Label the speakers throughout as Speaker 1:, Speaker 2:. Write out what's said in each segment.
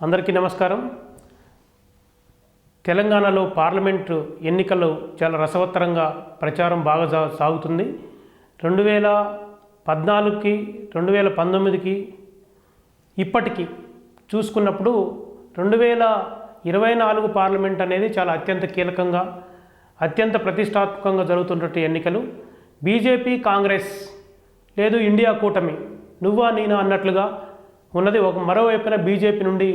Speaker 1: అందరికీ నమస్కారం. తెలంగాణలో పార్లమెంటు ఎన్నికలు చాలా రసవత్తరంగా ప్రచారం బాగా సాగుతుంది. రెండు వేల పద్నాలుగుకి రెండు వేల పంతొమ్మిదికి ఇప్పటికి చూసుకున్నప్పుడు రెండు వేల ఇరవై నాలుగు పార్లమెంట్ అనేది చాలా అత్యంత కీలకంగా అత్యంత ప్రతిష్టాత్మకంగా జరుగుతున్నటువంటి ఎన్నికలు. బీజేపీ కాంగ్రెస్ లేదు ఇండియా కూటమి నువ్వా నేనా అన్నట్లుగా ఉన్నది ఒక మరోవైపున బీజేపీ నుండి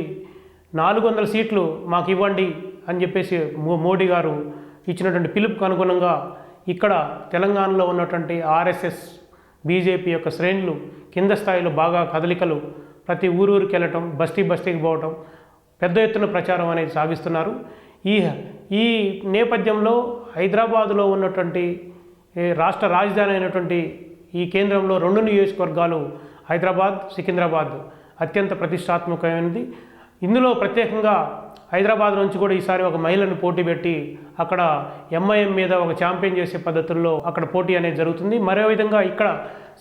Speaker 1: నాలుగు వందల సీట్లు మాకు ఇవ్వండి అని చెప్పేసి మో- మోడీ గారు ఇచ్చినటువంటి పిలుపుకు అనుగుణంగా ఇక్కడ తెలంగాణలో ఉన్నటువంటి ఆర్ఎస్ఎస్ బీజేపీ యొక్క శ్రేణులు కింద స్థాయిలో బాగా కదలికలు ప్రతి ఊరూరికి వెళ్ళటం బస్తీ బస్తీకి పోవటం పెద్ద ఎత్తున ప్రచారం అనేది సాగిస్తున్నారు. ఈ ఈ నేపథ్యంలో హైదరాబాదులో ఉన్నటువంటి రాష్ట్ర రాజధాని అయినటువంటి ఈ కేంద్రంలో రెండు నియోజకవర్గాలు హైదరాబాద్ సికింద్రాబాద్. అత్యంత ప్రతిష్టాత్మకమైనది. ఇందులో ప్రత్యేకంగా హైదరాబాద్ నుంచి కూడా ఈసారి ఒక మహిళను పోటీ పెట్టి అక్కడ ఎంఐఎం మీద ఒక ఛాంపియన్ చేసే పద్ధతుల్లో అక్కడ పోటీ అనేది జరుగుతుంది. మరో విధంగా ఇక్కడ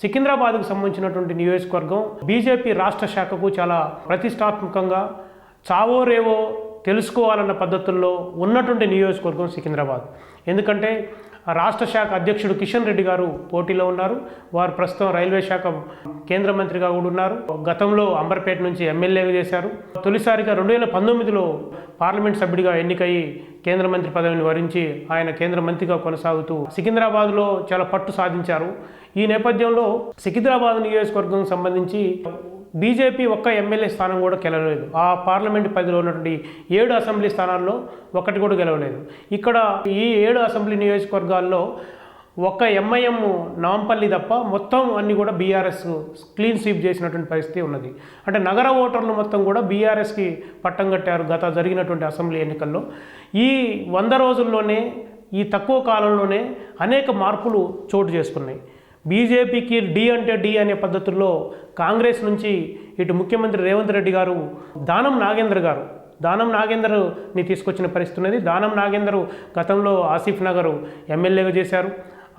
Speaker 1: సికింద్రాబాద్కు సంబంధించినటువంటి నియోజకవర్గం బీజేపీ రాష్ట్ర శాఖకు చాలా ప్రతిష్టాత్మకంగా చావో రేవో తెలుసుకోవాలన్న పద్ధతుల్లో ఉన్నటువంటి నియోజకవర్గం సికింద్రాబాద్. ఎందుకంటే రాష్ట్ర శాఖ అధ్యక్షుడు కిషన్ రెడ్డి గారు పోటీలో ఉన్నారు. వారు ప్రస్తుతం రైల్వే శాఖ కేంద్ర మంత్రిగా కూడా ఉన్నారు. గతంలో అంబర్పేట నుంచి ఎమ్మెల్యేగా చేశారు. తొలిసారిగా రెండు వేల పంతొమ్మిదిలో పార్లమెంట్ సభ్యుడిగా ఎన్నికయి కేంద్ర మంత్రి పదవిని వరించి ఆయన కేంద్ర మంత్రిగా కొనసాగుతూ సికింద్రాబాద్లో చాలా పట్టు సాధించారు. ఈ నేపథ్యంలో సికింద్రాబాద్ నియోజకవర్గం సంబంధించి బీజేపీ ఒక్క ఎమ్మెల్యే స్థానం కూడా గెలవలేదు. ఆ పార్లమెంట్ పరిధిలో ఉన్నటువంటి ఏడు అసెంబ్లీ స్థానాల్లో ఒకటి కూడా గెలవలేదు. ఇక్కడ ఈ ఏడు అసెంబ్లీ నియోజకవర్గాల్లో ఒక్క ఎంఐఎం నాంపల్లి తప్ప మొత్తం అన్ని కూడా బీఆర్ఎస్ క్లీన్ స్వీప్ చేసినటువంటి పరిస్థితి ఉన్నది. అంటే నగర ఓటర్లు మొత్తం కూడా బీఆర్ఎస్కి పట్టం కట్టారు గత జరిగినటువంటి అసెంబ్లీ ఎన్నికల్లో. ఈ వంద రోజుల్లోనే ఈ తక్కువ కాలంలోనే అనేక మార్పులు చోటు చేసుకున్నాయి. బీజేపీకి డి అంటే డి అనే పద్ధతుల్లో కాంగ్రెస్ నుంచి ఇటు ముఖ్యమంత్రి రేవంత్ రెడ్డి గారు దానం నాగేంద్ర గారు. దానం నాగేందర్ని తీసుకొచ్చిన పరిస్థితి ఉన్నది. దానం నాగేందర్ గతంలో ఆసిఫ్ నగర్ ఎమ్మెల్యేగా చేశారు.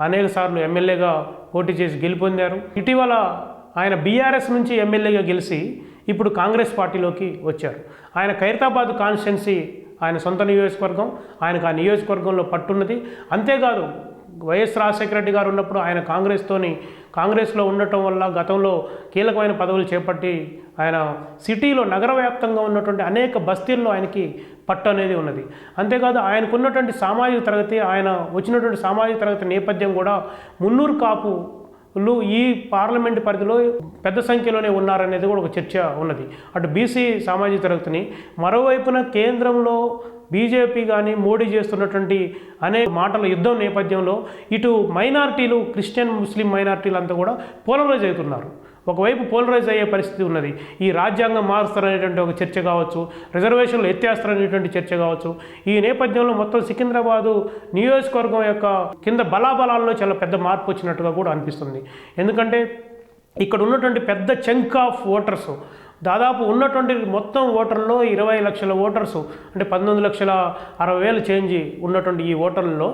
Speaker 1: అనేక సార్లు ఎమ్మెల్యేగా పోటీ చేసి గెలుపొందారు. ఇటీవల ఆయన బీఆర్ఎస్ నుంచి ఎమ్మెల్యేగా గెలిచి ఇప్పుడు కాంగ్రెస్ పార్టీలోకి వచ్చారు. ఆయన ఖైరతాబాద్ కాన్స్టిట్యున్సీ ఆయన సొంత నియోజకవర్గం ఆయనకు ఆ నియోజకవర్గంలో పట్టున్నది. అంతేకాదు వైఎస్ రాజశేఖర రెడ్డి గారు ఉన్నప్పుడు ఆయన కాంగ్రెస్తోని కాంగ్రెస్లో ఉండటం వల్ల గతంలో కీలకమైన పదవులు చేపట్టి ఆయన సిటీలో నగర వ్యాప్తంగా ఉన్నటువంటి అనేక బస్తీల్లో ఆయనకి పట్టు అనేది ఉన్నది. అంతేకాదు ఆయనకు ఉన్నటువంటి సామాజిక తరగతి ఆయన వచ్చినటువంటి సామాజిక తరగతి నేపథ్యం కూడా మున్నూరు కాపు లు ఈ పార్లమెంట్ పరిధిలో పెద్ద సంఖ్యలోనే ఉన్నారనేది కూడా ఒక చర్చ ఉన్నది. అటు బీసీ సామాజిక తరగతిని మరోవైపున కేంద్రంలో బీజేపీ కానీ మోడీ చేస్తున్నటువంటి అనేక మాటల యుద్ధం నేపథ్యంలో ఇటు మైనారిటీలు క్రిస్టియన్ ముస్లిం మైనార్టీలు అంతా కూడా పోలరైజ్ అవుతున్నారు. ఒకవైపు పోలరైజ్ అయ్యే పరిస్థితి ఉన్నది. ఈ రాజ్యాంగం మారుస్తారనేటువంటి ఒక చర్చ కావచ్చు రిజర్వేషన్లు ఎత్తేస్తారనేటువంటి చర్చ కావచ్చు. ఈ నేపథ్యంలో మొత్తం సికింద్రాబాదు నియోజకవర్గం యొక్క కింద బలాబలాల్లో చాలా పెద్ద మార్పు వచ్చినట్టుగా కూడా అనిపిస్తుంది. ఎందుకంటే ఇక్కడ ఉన్నటువంటి పెద్ద చంక్ ఆఫ్ ఓటర్స్ దాదాపు ఉన్నటువంటి మొత్తం ఓటర్లో ఇరవై లక్షల ఓటర్స్ అంటే పంతొమ్మిది లక్షల అరవై వేలు చేంజ్ ఉన్నటువంటి ఈ ఓటర్లలో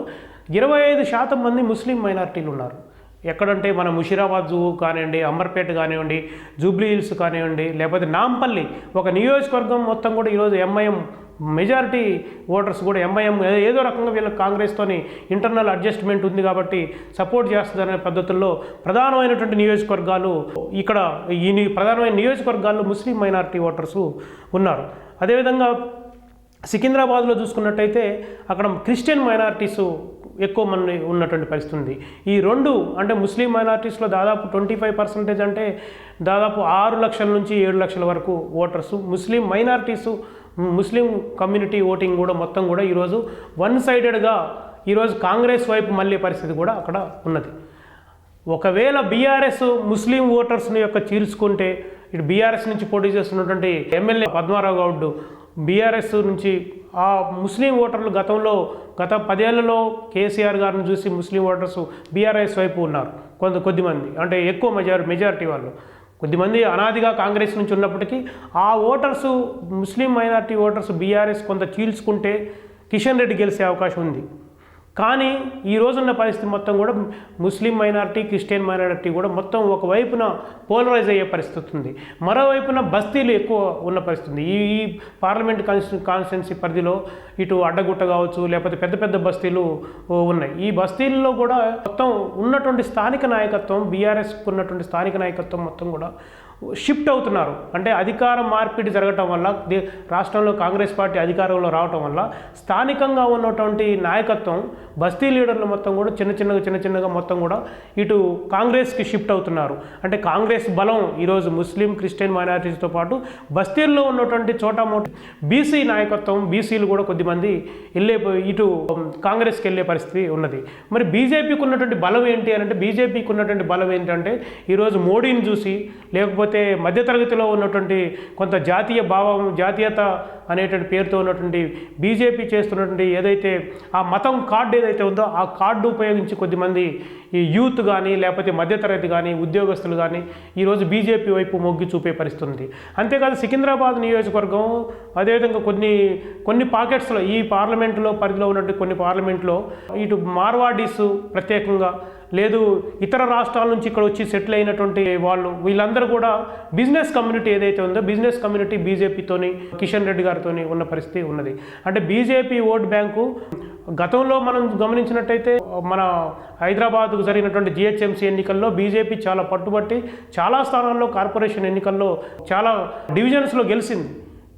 Speaker 1: ఇరవై ఐదు శాతం మంది ముస్లిం మైనారిటీలు ఉన్నారు. ఎక్కడంటే మన ముషిరాబాద్ జూ కానివ్వండి అంబర్పేట కానివ్వండి జూబ్లీ హిల్స్ కానివ్వండి లేకపోతే నాంపల్లి ఒక నియోజకవర్గం మొత్తం కూడా ఈరోజు ఎంఐఎం మెజారిటీ ఓటర్స్ కూడా ఎంఐఎం ఏదో రకంగా వీళ్ళకి కాంగ్రెస్తోని ఇంటర్నల్ అడ్జస్ట్మెంట్ ఉంది కాబట్టి సపోర్ట్ చేస్తుందనే పద్ధతుల్లో ప్రధానమైనటువంటి నియోజకవర్గాలు ఇక్కడ ఈ ప్రధానమైన నియోజకవర్గాల్లో ముస్లిం మైనారిటీ ఓటర్స్ ఉన్నారు. అదేవిధంగా సికింద్రాబాద్లో చూసుకున్నట్టయితే అక్కడ క్రిస్టియన్ మైనారిటీస్ ఎక్కువ మంది ఉన్నటువంటి పరిస్థితి ఉంది. ఈ రెండు అంటే ముస్లిం మైనారిటీస్లో దాదాపు ట్వంటీ ఫైవ్ పర్సెంటేజ్ అంటే దాదాపు ఆరు లక్షల నుంచి ఏడు లక్షల వరకు voters Muslim minorities Muslim community voting కూడా మొత్తం కూడా ఈరోజు వన్ సైడెడ్గా ఈరోజు కాంగ్రెస్ వైపు మళ్ళీ పరిస్థితి కూడా అక్కడ ఉన్నది. ఒకవేళ బీఆర్ఎస్ ముస్లిం ఓటర్స్ని యొక్క చీల్చుకుంటే ఇటు బీఆర్ఎస్ నుంచి పోటీ చేస్తున్నటువంటి ఎమ్మెల్యే పద్మారావు గౌడ్ బీఆర్ఎస్ నుంచి ఆ ముస్లిం ఓటర్లు గతంలో గత పదేళ్ళలో కేసీఆర్ గారిని చూసి ముస్లిం ఓటర్స్ బీఆర్ఎస్ వైపు ఉన్నారు. కొంత కొద్దిమంది. అంటే ఎక్కువ మెజార్ మెజారిటీ వాళ్ళు. కొద్దిమంది అనాదిగా కాంగ్రెస్ నుంచి ఉన్నప్పటికీ ఆ voters Muslim minority voters BRS కొంత చీల్చుకుంటే కిషన్ రెడ్డి గెలిచే అవకాశం ఉంది. కానీ ఈ రోజున్న పరిస్థితి మొత్తం కూడా ముస్లిం మైనారిటీ క్రిస్టియన్ మైనారిటీ కూడా మొత్తం ఒకవైపున పోలరైజ్ అయ్యే పరిస్థితి ఉంది. మరోవైపున బస్తీలు ఎక్కువ ఉన్న పరిస్థితి ఉంది. ఈ ఈ పార్లమెంట్ కాన్స్టిట్యున్సీ పరిధిలో ఇటు అడ్డగుట్ట కావచ్చు లేకపోతే పెద్ద పెద్ద బస్తీలు ఉన్నాయి. ఈ బస్తీల్లో కూడా మొత్తం ఉన్నటువంటి స్థానిక నాయకత్వం బీఆర్ఎస్కి ఉన్నటువంటి స్థానిక నాయకత్వం మొత్తం కూడా షిఫ్ట్ అవుతున్నారు. అంటే అధికార మార్పిడి జరగటం వల్ల దే- రాష్ట్రంలో కాంగ్రెస్ పార్టీ అధికారంలో రావటం వల్ల స్థానికంగా ఉన్నటువంటి నాయకత్వం బస్తీ లీడర్లు మొత్తం కూడా చిన్న చిన్నగా చిన్న చిన్నగా మొత్తం కూడా ఇటు కాంగ్రెస్కి షిఫ్ట్ అవుతున్నారు. అంటే కాంగ్రెస్ బలం ఈరోజు ముస్లిం క్రిస్టియన్ మైనారిటీస్తో పాటు బస్తీల్లో ఉన్నటువంటి చోట బీసీ నాయకత్వం బీసీలు కూడా కొద్దిమంది వెళ్ళే ఇటు కాంగ్రెస్కి వెళ్ళే పరిస్థితి ఉన్నది. మరి బీజేపీకి ఉన్నటువంటి బలం ఏంటి అని అంటే బీజేపీకి ఉన్నటువంటి బలం ఏంటంటే ఈరోజు మోడీని చూసి లేకపోతే మధ్యతరగతిలో ఉన్నటువంటి కొంత జాతీయ భావం జాతీయత అనేటువంటి పేరుతో ఉన్నటువంటి బీజేపీ చేస్తున్నటువంటి ఏదైతే ఆ మతం కార్డు ఏదైతే ఉందో ఆ కార్డు ఉపయోగించి కొద్దిమంది ఈ యూత్ కానీ లేకపోతే మధ్యతరగతి కానీ ఉద్యోగస్తులు కానీ ఈరోజు బీజేపీ వైపు మొగ్గి చూపే పరిస్థితి ఉంది అంతేకాదు సికింద్రాబాద్ నియోజకవర్గం అదేవిధంగా కొన్ని కొన్ని పాకెట్స్లో ఈ పార్లమెంటులో పరిధిలో ఉన్నటువంటి కొన్ని పార్లమెంట్లో ఇటు మార్వాడీస్ ప్రత్యేకంగా లేదు ఇతర రాష్ట్రాల నుంచి ఇక్కడ వచ్చి సెటిల్ అయినటువంటి వాళ్ళు వీళ్ళందరూ కూడా బిజినెస్ కమ్యూనిటీ ఏదైతే ఉందో బిజినెస్ కమ్యూనిటీ బీజేపీతోని కిషన్ రెడ్డి గారితోని ఉన్న పరిస్థితి ఉన్నది. అంటే బీజేపీ ఓట్ బ్యాంకు గతంలో మనం గమనించినట్టయితే మన హైదరాబాద్కు జరిగినటువంటి జిహెచ్ఎంసీ ఎన్నికల్లో బీజేపీ చాలా పట్టుబట్టి చాలా స్థానాల్లో కార్పొరేషన్ ఎన్నికల్లో చాలా డివిజన్స్లో గెలిచింది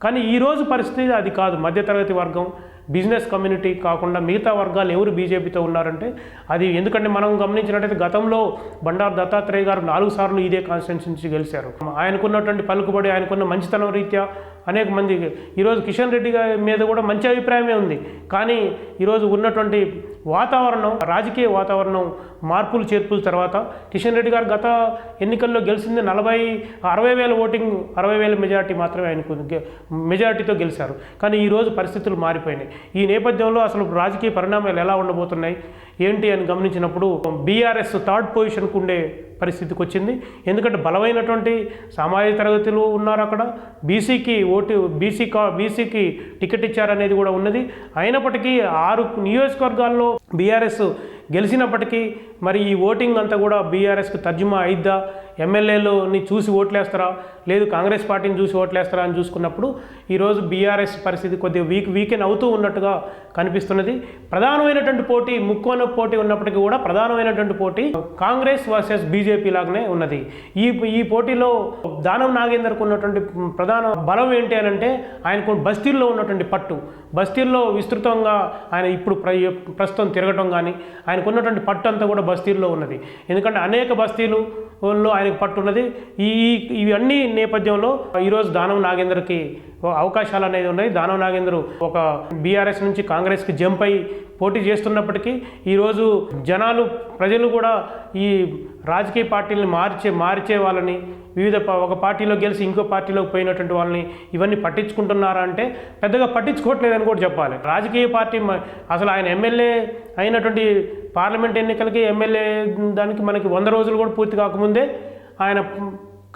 Speaker 1: కానీ ఈరోజు పరిస్థితి అది కాదు. మధ్యతరగతి వర్గం బిజినెస్ కమ్యూనిటీ కాకుండా మిగతా వర్గాలు ఎవరు బీజేపీతో ఉన్నారంటే అది ఎందుకంటే మనం గమనించినట్టయితే గతంలో బండారు దత్తాత్రేయ గారు నాలుగు సార్లు ఇదే కాన్స్టిట్యూన్సీ నుంచి గెలిచారు. ఆయనకున్నటువంటి పలుకుబడి ఆయనకున్న మంచితనం రీత్యా అనేక మంది ఈరోజు కిషన్ రెడ్డి గారి మీద కూడా మంచి అభిప్రాయమే ఉంది. కానీ ఈరోజు ఉన్నటువంటి వాతావరణం రాజకీయ వాతావరణం మార్పులు చేర్పుల తర్వాత కిషన్ రెడ్డి గారు గత ఎన్నికల్లో గెలిచింది నలభై అరవై వేల ఓటింగ్ అరవై వేల మెజారిటీ మాత్రమే ఆయనకు మెజారిటీతో గెలిచారు. కానీ ఈరోజు పరిస్థితులు మారిపోయినాయి. ఈ నేపథ్యంలో అసలు రాజకీయ పరిణామాలు ఎలా ఉండబోతున్నాయి? ఏంటి అని గమనించినప్పుడు బీఆర్ఎస్ థర్డ్ పొజిషన్కు ఉండే పరిస్థితికి వచ్చింది. ఎందుకంటే బలమైనటువంటి సామాజిక తరగతులు ఉన్నారు అక్కడ. బీసీకి ఓటు బీసీ కా బీసీకి టికెట్ ఇచ్చారనేది కూడా ఉన్నది. అయినప్పటికీ ఆరు నియోజకవర్గాల్లో బీఆర్ఎస్ గెలిచినప్పటికీ మరి ఈ ఓటింగ్ అంతా కూడా బీఆర్ఎస్కి తర్జుమా అయిద్దా? ఎమ్మెల్యేలని చూసి ఓట్లేస్తారా? లేదు కాంగ్రెస్ పార్టీని చూసి ఓట్లేస్తారా అని చూసుకున్నప్పుడు ఈరోజు బీఆర్ఎస్ పరిస్థితి కొద్దిగా వీక్ వీకెన్ అవుతూ ఉన్నట్టుగా కనిపిస్తున్నది. ప్రధానమైనటువంటి పోటీ ముక్కోన పోటీ ఉన్నప్పటికీ కూడా ప్రధానమైనటువంటి పోటీ కాంగ్రెస్ వర్సెస్ బీజేపీ లాగానే ఉన్నది. ఈ ఈ పోటీలో దానం నాగేందర్కు ఉన్నటువంటి ప్రధాన బలం ఏంటి అని అంటే ఆయనకు బస్తీల్లో ఉన్నటువంటి పట్టు. బస్తీల్లో విస్తృతంగా ఆయన ఇప్పుడు ప్ర ప్రస్తుతం తిరగటం కానీ ఆయనకు ఉన్నటువంటి పట్టు అంతా కూడా బస్తీల్లో ఉన్నది. ఎందుకంటే అనేక బస్తీలు లో ఆయనకు పట్టు ఉన్నది ఈ ఇవన్నీ నేపథ్యంలో ఈరోజు దానం నాగేందర్కి అవకాశాలు అనేది ఉన్నాయి. దానం నాగేంద్ర ఒక బీఆర్ఎస్ నుంచి కాంగ్రెస్కి జంప్ అయి పోటీ చేస్తున్నప్పటికీ ఈరోజు జనాలు ప్రజలు కూడా ఈ రాజకీయ పార్టీలను మార్చే మార్చే వాళ్ళని వివిధ ఒక పార్టీలో గెలిచి ఇంకో పార్టీలోకి పోయినటువంటి వాళ్ళని ఇవన్నీ పట్టించుకుంటున్నారా అంటే పెద్దగా పట్టించుకోవట్లేదని కూడా చెప్పాలి. రాజకీయ పార్టీ అసలు ఆయన ఎమ్మెల్యే అయినటువంటి పార్లమెంట్ ఎన్నికలకి ఎమ్మెల్యే దానికి మనకి వంద రోజులు కూడా పూర్తి కాకముందే ఆయన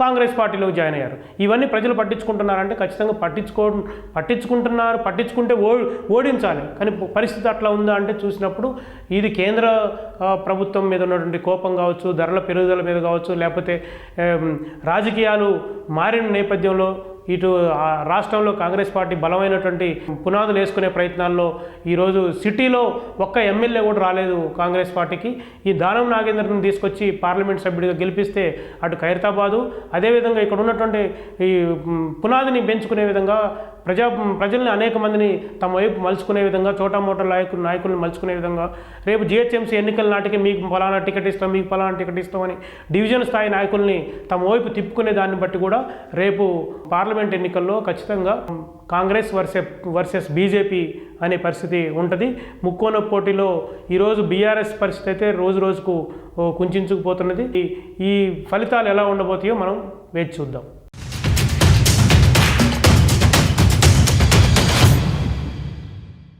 Speaker 1: కాంగ్రెస్ పార్టీలో జాయిన్ అయ్యారు. ఇవన్నీ ప్రజలు పట్టించుకుంటున్నారంటే ఖచ్చితంగా పట్టించుకో పట్టించుకుంటున్నారు పట్టించుకుంటే ఓ ఓడించాలి. కానీ పరిస్థితి అట్లా ఉందా అంటే చూసినప్పుడు ఇది కేంద్ర ప్రభుత్వం మీద ఉన్నటువంటి కోపం కావచ్చు ధరల పెరుగుదల మీద కావచ్చు లేకపోతే రాజకీయాలు మారిన నేపథ్యంలో ఇటు ఆ రాష్ట్రంలో కాంగ్రెస్ పార్టీ బలమైనటువంటి పునాదులు వేసుకునే ప్రయత్నాల్లో ఈరోజు సిటీలో ఒక్క ఎమ్మెల్యే కూడా రాలేదు కాంగ్రెస్ పార్టీకి. ఈ దానం నాగేంద్రను తీసుకొచ్చి పార్లమెంట్ సభ్యుడిగా గెలిపిస్తే అటు ఖైరతాబాదు అదేవిధంగా ఇక్కడ ఉన్నటువంటి ఈ పునాదిని పెంచుకునే విధంగా ప్రజా ప్రజల్ని అనేక మందిని తమ వైపు మలుచుకునే విధంగా చోటామోటా నాయకులు నాయకులను మలుచుకునే విధంగా రేపు జిహెచ్ఎంసీ ఎన్నికల నాటికి మీకు ఫలానా టికెట్ ఇస్తాం మీకు ఫలానా టికెట్ ఇస్తామని డివిజన్ స్థాయి నాయకుల్ని తమ వైపు తిప్పుకునే దాన్ని బట్టి కూడా రేపు పార్లమెంట్ ఎన్నికల్లో ఖచ్చితంగా కాంగ్రెస్ వర్సెస్ వర్సెస్ బీజేపీ అనే పరిస్థితి ఉంటుంది. ముక్కోన పోటీలో ఈరోజు బీఆర్ఎస్ పరిస్థితి అయితే రోజు రోజుకు కుంచుకుపోతున్నది. ఈ ఫలితాలు ఎలా ఉండబోతాయో మనం వేచి చూద్దాం.